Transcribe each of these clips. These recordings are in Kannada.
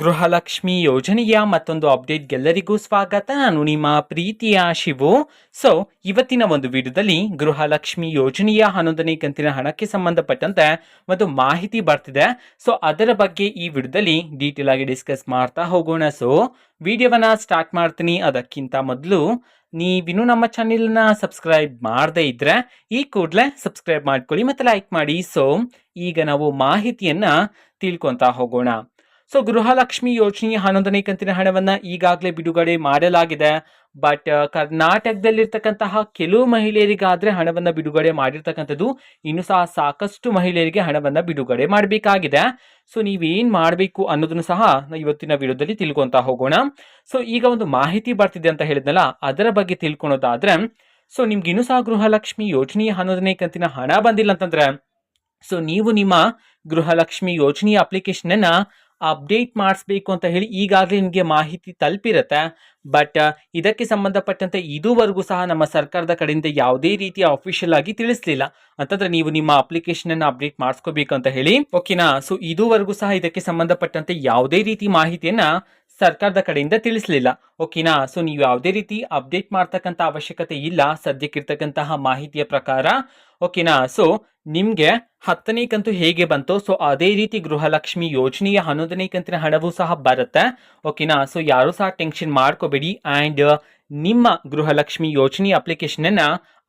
ಗೃಹಲಕ್ಷ್ಮಿ ಯೋಜನೆಯ ಮತ್ತೊಂದು ಅಪ್ಡೇಟ್ಗೆಲ್ಲರಿಗೂ ಸ್ವಾಗತ. ನಾನು ನಿಮ್ಮ ಪ್ರೀತಿಯ ಶಿವು. ಸೊ ಇವತ್ತಿನ ಒಂದು ವಿಡಿಯೋದಲ್ಲಿ ಗೃಹಲಕ್ಷ್ಮಿ ಯೋಜನೆಯ ಹನ್ನೊಂದನೇ ಕಂತಿನ ಹಣಕ್ಕೆ ಸಂಬಂಧಪಟ್ಟಂತೆ ಒಂದು ಮಾಹಿತಿ ಬರ್ತಿದೆ. ಸೊ ಅದರ ಬಗ್ಗೆ ಈ ವಿಡಿಯೋದಲ್ಲಿ ಡೀಟೇಲ್ ಆಗಿ ಡಿಸ್ಕಸ್ ಮಾಡ್ತಾ ಹೋಗೋಣ. ಸೊ ವಿಡಿಯೋವನ್ನ ಸ್ಟಾರ್ಟ್ ಮಾಡ್ತೀನಿ. ಅದಕ್ಕಿಂತ ಮೊದಲು ನೀವಿನ್ನೂ ನಮ್ಮ ಚಾನೆಲ್ನ ಸಬ್ಸ್ಕ್ರೈಬ್ ಮಾಡದೇ ಇದ್ರೆ ಈ ಕೂಡಲೇ ಸಬ್ಸ್ಕ್ರೈಬ್ ಮಾಡ್ಕೊಳ್ಳಿ ಮತ್ತು ಲೈಕ್ ಮಾಡಿ. ಸೊ ಈಗ ನಾವು ಮಾಹಿತಿಯನ್ನ ತಿಳ್ಕೊತಾ ಹೋಗೋಣ. ಸೊ ಗೃಹಲಕ್ಷ್ಮಿ ಯೋಜನೆ ಹನ್ನೊಂದನೇ ಕಂತಿನ ಹಣವನ್ನ ಈಗಾಗಲೇ ಬಿಡುಗಡೆ ಮಾಡಲಾಗಿದೆ. ಬಟ್ ಕರ್ನಾಟಕದಲ್ಲಿರ್ತಕ್ಕಂತಹ ಕೆಲವು ಮಹಿಳೆಯರಿಗಾದರೆ ಹಣವನ್ನ ಬಿಡುಗಡೆ ಮಾಡಿರ್ತಕ್ಕಂಥದ್ದು ಇನ್ನು ಸಹ ಸಾಕಷ್ಟು ಮಹಿಳೆಯರಿಗೆ ಹಣವನ್ನ ಬಿಡುಗಡೆ ಮಾಡಬೇಕಾಗಿದೆ. ಸೊ ನೀವೇನ್ ಮಾಡಬೇಕು ಅನ್ನೋದನ್ನು ಸಹ ಇವತ್ತಿನ ವಿಡಿಯೋದಲ್ಲಿ ತಿಳ್ಕೊಂತ ಹೋಗೋಣ. ಸೊ ಈಗ ಒಂದು ಮಾಹಿತಿ ಬರ್ತಿದೆ ಅಂತ ಹೇಳಿದ್ನಲ್ಲ, ಅದರ ಬಗ್ಗೆ ತಿಳ್ಕೊಳೋದಾದ್ರೆ ಸೊ ನಿಮ್ಗೆ ಇನ್ನೂ ಸಹ ಗೃಹಲಕ್ಷ್ಮಿ ಯೋಜನೆಯ ಹನ್ನೊಂದನೇ ಕಂತಿನ ಹಣ ಬಂದಿಲ್ಲ ಅಂತಂದ್ರೆ ಸೊ ನೀವು ನಿಮ್ಮ ಗೃಹಲಕ್ಷ್ಮಿ ಯೋಜನೆಯ ಅಪ್ಲಿಕೇಶನ್ ಅನ್ನ ಅಪ್ಡೇಟ್ ಮಾಡಿಸ್ಬೇಕು ಅಂತ ಹೇಳಿ ಈಗಾಗಲೇ ನಿಮಗೆ ಮಾಹಿತಿ ತಲುಪಿರುತ್ತೆ. ಬಟ್ ಇದಕ್ಕೆ ಸಂಬಂಧಪಟ್ಟಂತೆ ಇದುವರೆಗೂ ಸಹ ನಮ್ಮ ಸರ್ಕಾರದ ಕಡೆಯಿಂದ ಯಾವುದೇ ರೀತಿಯ ಅಫಿಷಿಯಲ್ ಆಗಿ ತಿಳಿಸಲಿಲ್ಲ. ಅಂತಂದ್ರೆ ನೀವು ನಿಮ್ಮ ಅಪ್ಲಿಕೇಶನ್ ಅನ್ನು ಅಪ್ಡೇಟ್ ಮಾಡಿಸ್ಕೋಬೇಕು ಅಂತ ಹೇಳಿ. ಓಕೆನಾ ಸೊ ಇದುವರೆಗೂ ಸಹ ಇದಕ್ಕೆ ಸಂಬಂಧಪಟ್ಟಂತೆ ಯಾವುದೇ ರೀತಿ ಮಾಹಿತಿಯನ್ನ ಸರ್ಕಾರದ ಕಡೆಯಿಂದ ತಿಳಿಸಲಿಲ್ಲ. ಓಕೆನಾ? ಸೊ ನೀವು ಯಾವುದೇ ರೀತಿ ಅಪ್ಡೇಟ್ ಮಾಡ್ತಕ್ಕಂಥ ಅವಶ್ಯಕತೆ ಇಲ್ಲ. ಸದ್ಯಕ್ಕಿರ್ತಕ್ಕಂತಹ ಮಾಹಿತಿಯ ಪ್ರಕಾರ, ಓಕೆನಾ? ಸೊ ನಿಮಗೆ ಹತ್ತನೇ ಕಂತು ಹೇಗೆ ಬಂತು ಸೊ ಅದೇ ರೀತಿ ಗೃಹಲಕ್ಷ್ಮಿ ಯೋಜನೆಯ ಹನ್ನೊಂದನೇ ಕಂತಿನ ಹಣವೂ ಸಹ ಬರುತ್ತೆ. ಓಕೆನಾ? ಸೊ ಯಾರು ಸಹ ಟೆನ್ಷನ್ ಮಾಡ್ಕೋಬೇಡಿ. ಆ್ಯಂಡ್ ನಿಮ್ಮ ಗೃಹಲಕ್ಷ್ಮಿ ಯೋಜನೆ ಅಪ್ಲಿಕೇಶನನ್ನು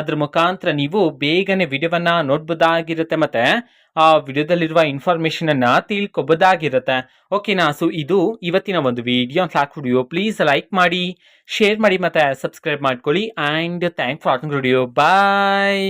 ಅದ್ರ ಮುಖಾಂತರ ನೀವು ಬೇಗನೆ ವಿಡಿಯೋವನ್ನ ನೋಡ್ಬೋದಾಗಿರುತ್ತೆ ಮತ್ತೆ ಆ ವಿಡಿಯೋದಲ್ಲಿರುವ ಇನ್ಫಾರ್ಮೇಶನ್ ಅನ್ನ ತಿಳ್ಕೊಬೋದಾಗಿರುತ್ತೆ. ಓಕೆನಾ ಸೊ ಇದು ಇವತ್ತಿನ ಒಂದು ವಿಡಿಯೋ ಸಾಕು ವಿಡಿಯೋ ಪ್ಲೀಸ್ ಲೈಕ್ ಮಾಡಿ ಶೇರ್ ಮಾಡಿ ಮತ್ತೆ ಸಬ್ಸ್ಕ್ರೈಬ್ ಮಾಡ್ಕೊಳ್ಳಿ. And thank for watching video bye